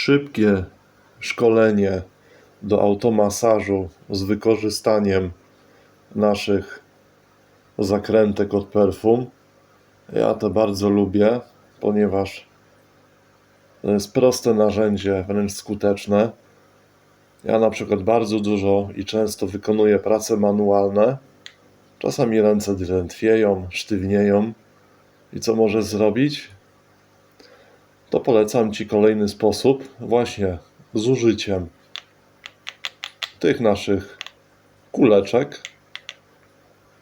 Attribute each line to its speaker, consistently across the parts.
Speaker 1: szybkie szkolenie do automasażu z wykorzystaniem naszych zakrętek od perfum. Ja to bardzo lubię, ponieważ to jest proste narzędzie, wręcz skuteczne. Ja na przykład bardzo dużo i często wykonuję prace manualne. Czasami ręce drętwieją, sztywnieją. I co możesz zrobić? To polecam Ci kolejny sposób, właśnie z użyciem tych naszych kuleczek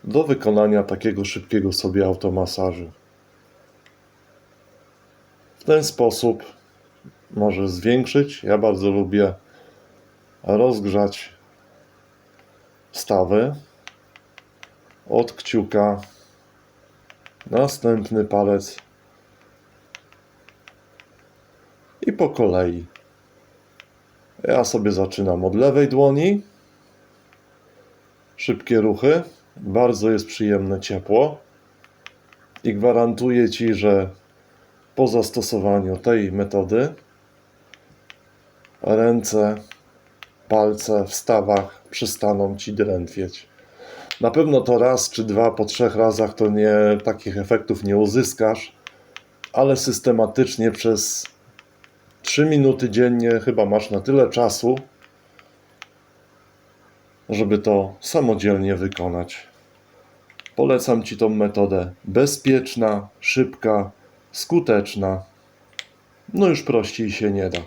Speaker 1: do wykonania takiego szybkiego sobie automasażu. W ten sposób możesz zwiększyć. Ja bardzo lubię rozgrzać stawy od kciuka. Następny palec i po kolei. Ja sobie zaczynam od lewej dłoni. Szybkie ruchy. Bardzo jest przyjemne ciepło. I gwarantuję Ci, że po zastosowaniu tej metody ręce, palce w stawach przestaną Ci drętwieć. Na pewno to raz czy dwa po trzech razach to nie takich efektów nie uzyskasz, ale systematycznie przez 3 minuty dziennie chyba masz na tyle czasu, żeby to samodzielnie wykonać. Polecam Ci tą metodę bezpieczna, szybka, skuteczna. No już prościej się nie da.